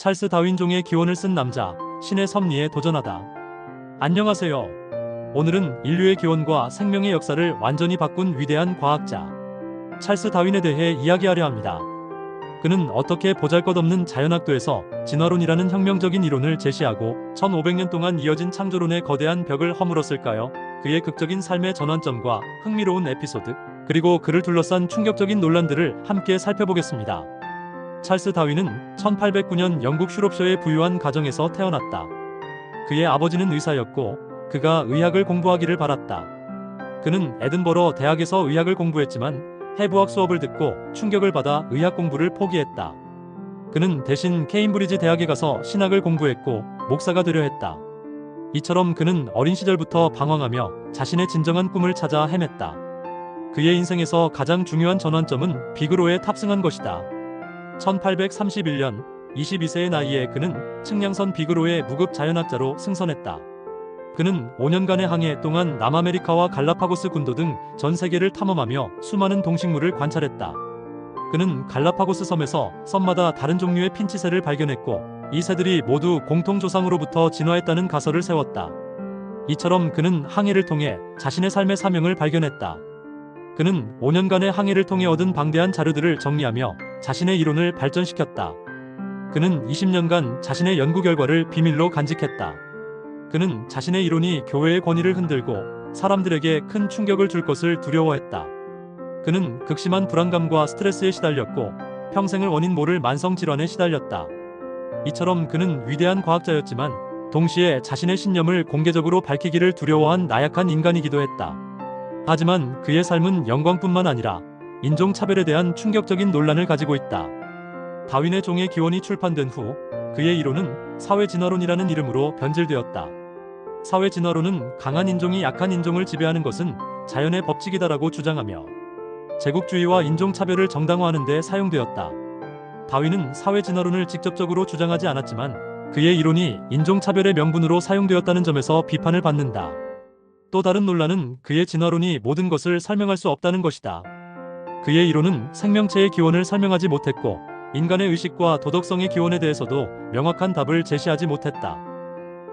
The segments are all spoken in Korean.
찰스 다윈종의 기원을 쓴 남자, 신의 섭리에 도전하다. 안녕하세요. 오늘은 인류의 기원과 생명의 역사를 완전히 바꾼 위대한 과학자, 찰스 다윈에 대해 이야기하려 합니다. 그는 어떻게 보잘것없는 자연학도에서 진화론이라는 혁명적인 이론을 제시하고 1500년 동안 이어진 창조론의 거대한 벽을 허물었을까요? 그의 극적인 삶의 전환점과 흥미로운 에피소드, 그리고 그를 둘러싼 충격적인 논란들을 함께 살펴보겠습니다. 찰스 다윈은 1809년 영국 슈롭셔의 부유한 가정에서 태어났다. 그의 아버지는 의사였고 그가 의학을 공부하기를 바랐다. 그는 에든버러 대학에서 의학을 공부했지만 해부학 수업을 듣고 충격을 받아 의학 공부를 포기했다. 그는 대신 케임브리지 대학에 가서 신학을 공부했고 목사가 되려 했다. 이처럼 그는 어린 시절부터 방황하며 자신의 진정한 꿈을 찾아 헤맸다. 그의 인생에서 가장 중요한 전환점은 비그로에 탑승한 것이다. 1831년 22세의 나이에 그는 측량선 비그로의 무급 자연학자로 승선했다. 그는 5년간의 항해 동안 남아메리카와 갈라파고스 군도 등 전 세계를 탐험하며 수많은 동식물을 관찰했다. 그는 갈라파고스 섬에서 섬마다 다른 종류의 핀치새를 발견했고 이 새들이 모두 공통조상으로부터 진화했다는 가설을 세웠다. 이처럼 그는 항해를 통해 자신의 삶의 사명을 발견했다. 그는 5년간의 항해를 통해 얻은 방대한 자료들을 정리하며 자신의 이론을 발전시켰다. 그는 20년간 자신의 연구 결과를 비밀로 간직했다. 그는 자신의 이론이 교회의 권위를 흔들고 사람들에게 큰 충격을 줄 것을 두려워했다. 그는 극심한 불안감과 스트레스에 시달렸고 평생을 원인 모를 만성 질환에 시달렸다. 이처럼 그는 위대한 과학자였지만 동시에 자신의 신념을 공개적으로 밝히기를 두려워한 나약한 인간이기도 했다. 하지만 그의 삶은 영광뿐만 아니라 인종 차별에 대한 충격적인 논란을 가지고 있다. 다윈의 종의 기원이 출판된 후 그의 이론은 사회 진화론이라는 이름으로 변질되었다. 사회 진화론은 강한 인종이 약한 인종을 지배하는 것은 자연의 법칙이다라고 주장하며 제국주의와 인종 차별을 정당화하는 데 사용되었다. 다윈은 사회 진화론을 직접적으로 주장하지 않았지만 그의 이론이 인종 차별의 명분으로 사용되었다는 점에서 비판을 받는다. 또 다른 논란은 그의 진화론이 모든 것을 설명할 수 없다는 것이다. 그의 이론은 생명체의 기원을 설명하지 못했고 인간의 의식과 도덕성의 기원에 대해서도 명확한 답을 제시하지 못했다.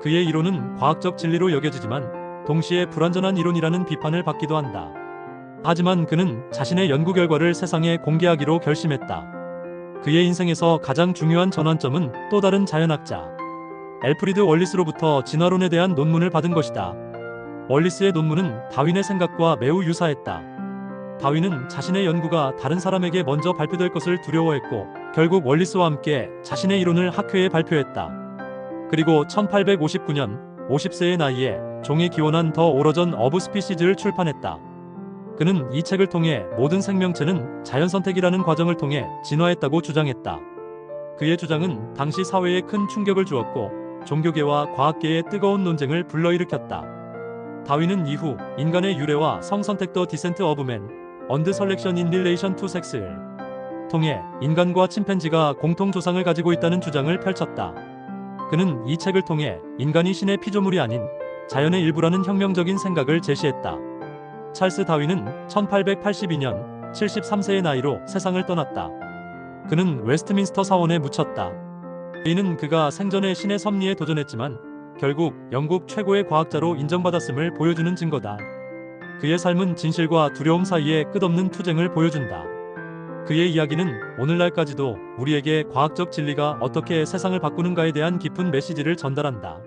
그의 이론은 과학적 진리로 여겨지지만 동시에 불완전한 이론이라는 비판을 받기도 한다. 하지만 그는 자신의 연구 결과를 세상에 공개하기로 결심했다. 그의 인생에서 가장 중요한 전환점은 또 다른 자연학자 엘프리드 월리스로부터 진화론에 대한 논문을 받은 것이다. 월리스의 논문은 다윈의 생각과 매우 유사했다. 다윈은 자신의 연구가 다른 사람에게 먼저 발표될 것을 두려워했고 결국 월리스와 함께 자신의 이론을 학회에 발표했다. 그리고 1859년 50세의 나이에 종이 기원한 더 오러전 어브 스피시즈를 출판했다. 그는 이 책을 통해 모든 생명체는 자연 선택이라는 과정을 통해 진화했다고 주장했다. 그의 주장은 당시 사회에 큰 충격을 주었고 종교계와 과학계의 뜨거운 논쟁을 불러일으켰다. 다윈은 이후 인간의 유래와 성선택 더 디센트 어브 맨, 언드 설렉션 인 릴레이션 투 섹스를 통해 인간과 침팬지가 공통 조상을 가지고 있다는 주장을 펼쳤다. 그는 이 책을 통해 인간이 신의 피조물이 아닌 자연의 일부라는 혁명적인 생각을 제시했다. 찰스 다윈은 1882년 73세의 나이로 세상을 떠났다. 그는 웨스트민스터 사원에 묻혔다. 이는 그가 생전에 신의 섭리에 도전했지만 결국 영국 최고의 과학자로 인정받았음을 보여주는 증거다. 그의 삶은 진실과 두려움 사이의 끝없는 투쟁을 보여준다. 그의 이야기는 오늘날까지도 우리에게 과학적 진리가 어떻게 세상을 바꾸는가에 대한 깊은 메시지를 전달한다.